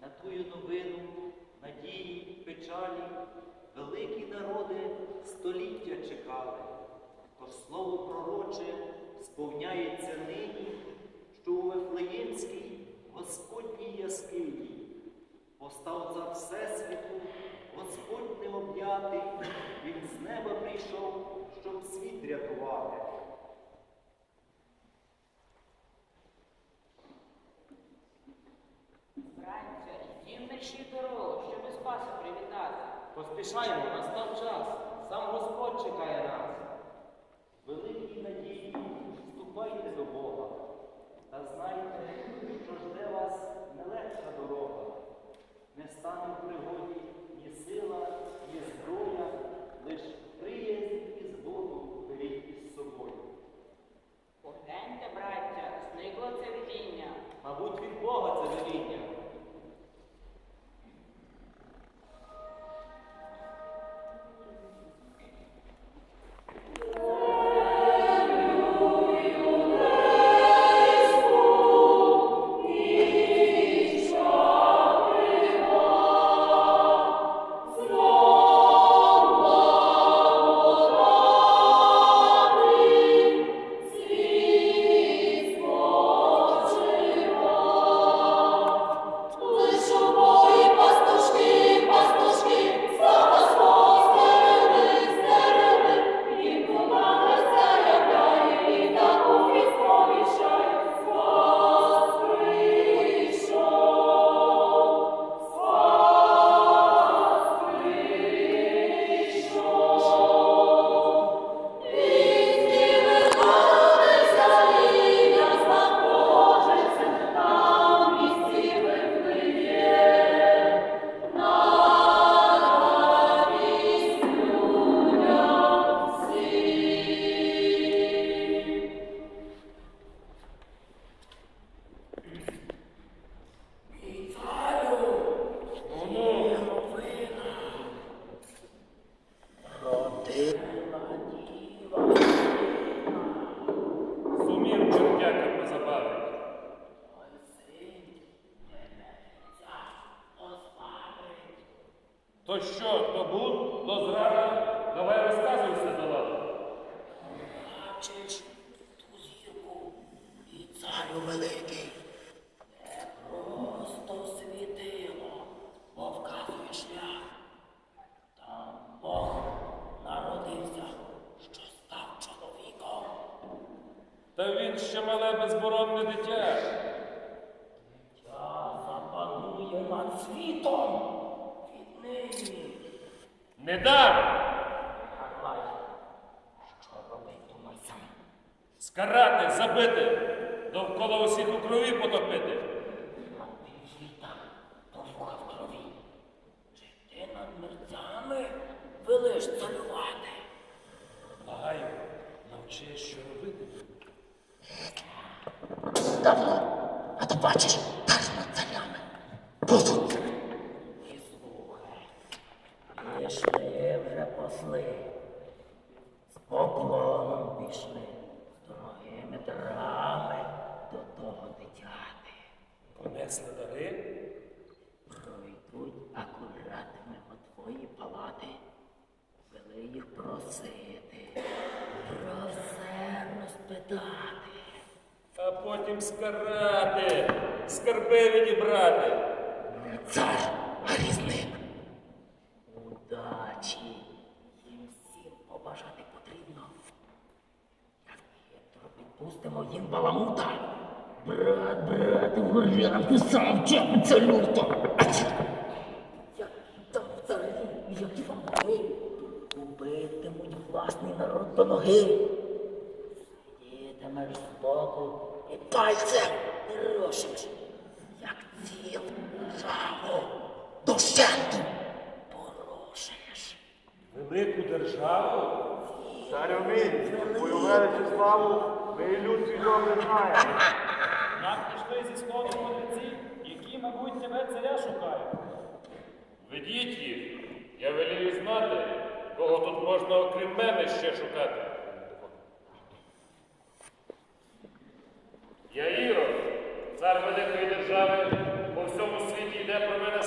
такую новину надії, печалі, великі народи століття чекали. Тож слово пророче сповняється нині, що у Вифлеємській Господній яскині постав за Всесвіту, Господь необ'ятий, Він з неба прийшов, щоб світ рятувати. Мерщій дорогу, щоби Спаса привітати. Поспішаємо, настав час. Сам Господь чекає нас. Великій надії вступайте до Бога та знайте, що жде вас нелегка дорога. Не стане в пригоді ні сила, ні зброя, лиш приязнь і згоду беріть із собою. Погляньте, браття, зникло це видіння. Мабуть, від Бога це веління. Та він ще мале безборонне дитя. Я запанує над світом віднині. Не дам! Що робить, думай сам. Скарати, забити, довкола усіх у крові потопити. На півсвіта довга в крові. Чи ти над мерцями велиш царювати? Благаю, навчи, що робити. Давно, а ти бачиш, так над царями. Будуть. І слухай, пішли вже посли. З поклоном пішли, з дорогими дарами до того дитяти. Понесли дари, Пройдуть акурат мимо твої палати. Вели їх просити, про все розпитати. А потім скарати, скарби відібрати. Не цар, а різник. Удачі їм всім побажати потрібно. Як хитро підпустимо їм баламута. Брат, брат, горі написав, чому це люто. Як там царі, які вам убитимуть власний народ до ноги. Пальцем рушиш, як ціл жаву дощенту порушиш. Велику державу Царю мій, твою величу славу, ми і люд свій добре знаємо. Нам пішли зі сходу мудреці, які, мабуть, тебе царя шукають. Ведіть їх. Я велію знати, кого тут можна окрім мене ще шукати. Я Ірод, цар великої держави, по всьому світі йде про мене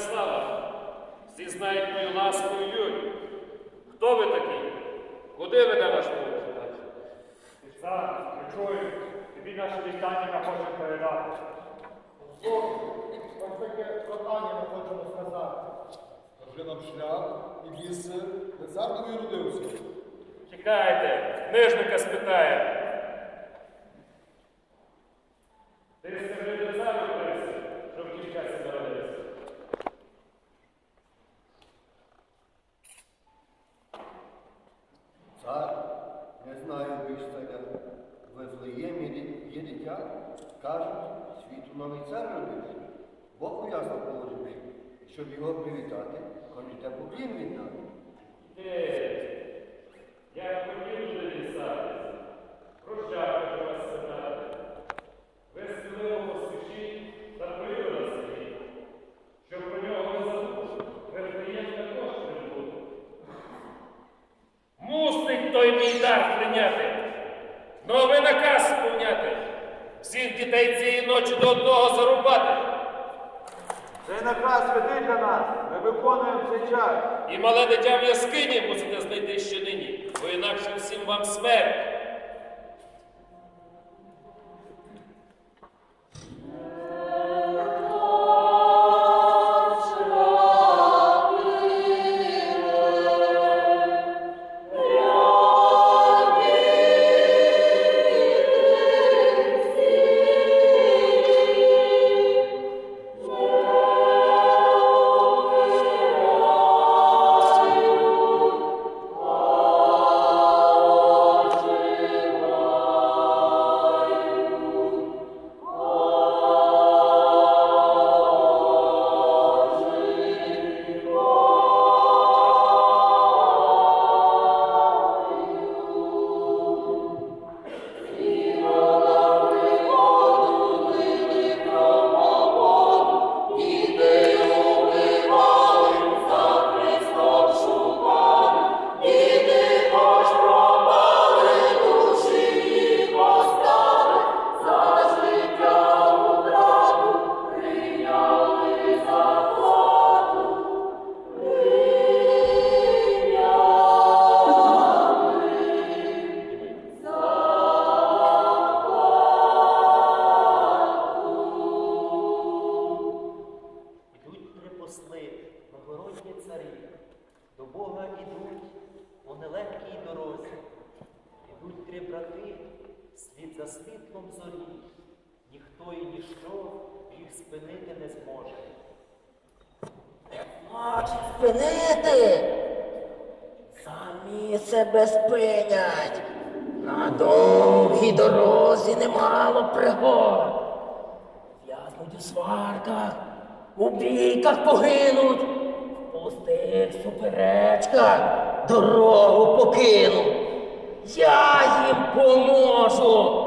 Всі знають мою ласку і лють. Хто ви такі? Куди веде ваш путь? Цар, ми чуємо, тобі наше вітання не хочемо передати. Ось таке прохання ми хочемо сказати. Скажи нам шлях і місце, де цар тобі родився. Чекайте, книжника спитає. Ти скажи, де цар родився, що в тій часі народився. Цар не знає більш царя. В Вифлеємі ді- є дитя, кажуть, світу новий цар родився. Бог у ясно положивши, щоб його привітати, хочете поклін віддати. Е, я хотів вже дістатися. Прощаю вас. Ви сміливо поспішіть та привода собі, щоб про нього не забути. Вифлеєм також прибуде. Мусить той мій дар прийняти. Новий наказ сповняти. Всіх дітей цієї ночі до одного зарубати. Цей наказ святий для нас. Ми виконуємо цей час. І мале дитя в яскині мусите знайти ще нині, бо інакше всім вам смерть. Довгій дорозі немало пригод. В'язнуть у сварках, у бійках погинуть, в пустих суперечках дорогу покинуть. Я їм поможу.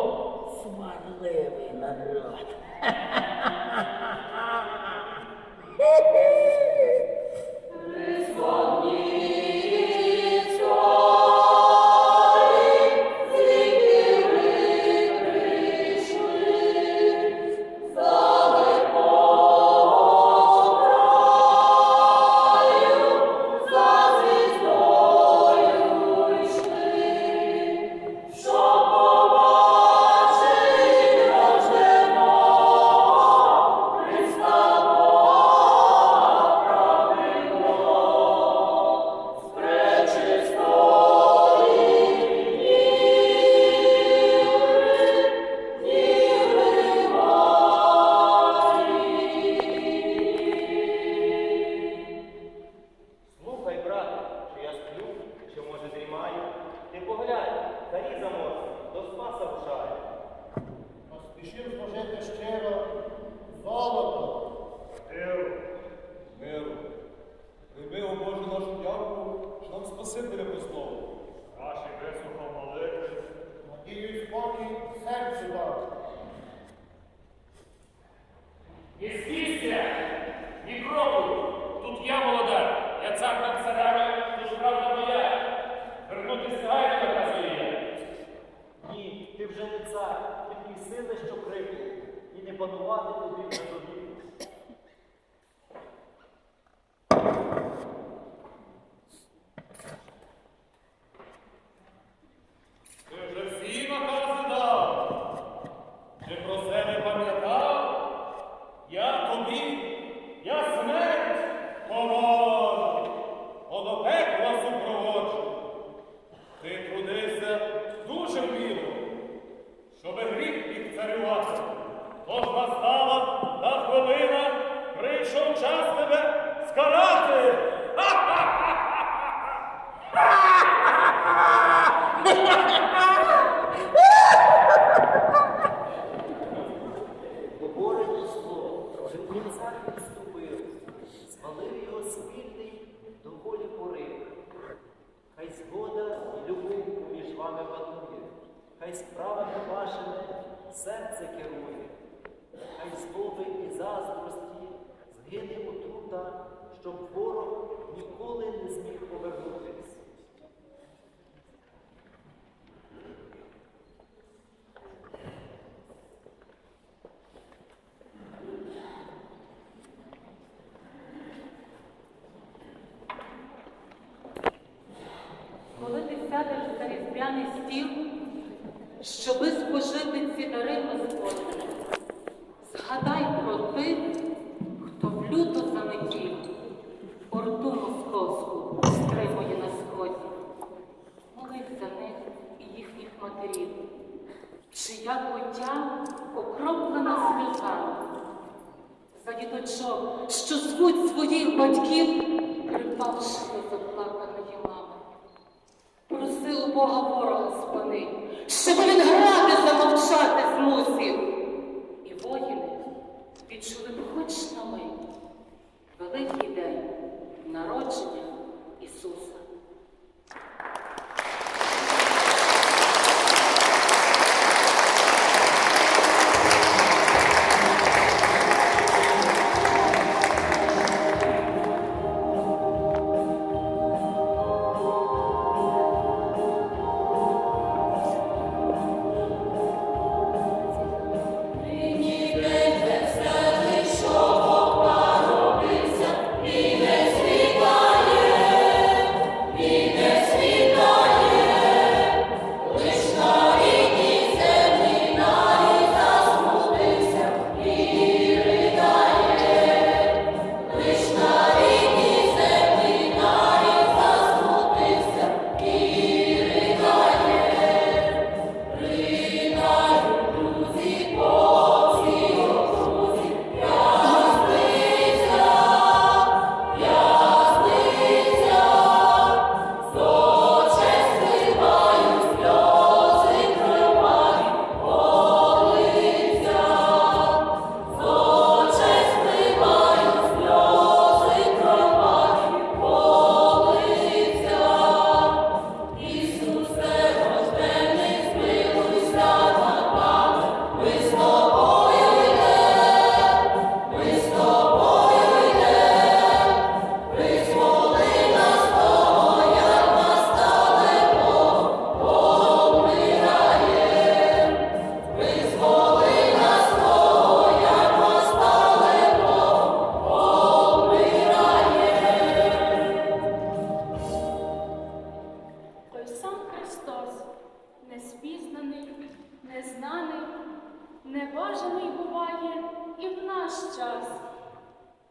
Небажаний буває і в наш час.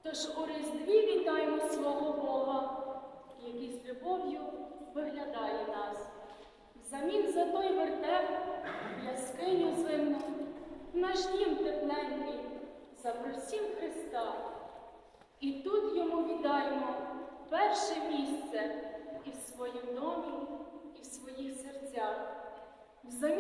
Тож у Різдві вітаємо свого Бога, який з любов'ю виглядає нас. Взамін за той вертеп, яскиню зимну, наш дім тепленький, запросім Христа. І тут йому віддаємо перше місце і в своїм домі, і в своїх серцях. Взамін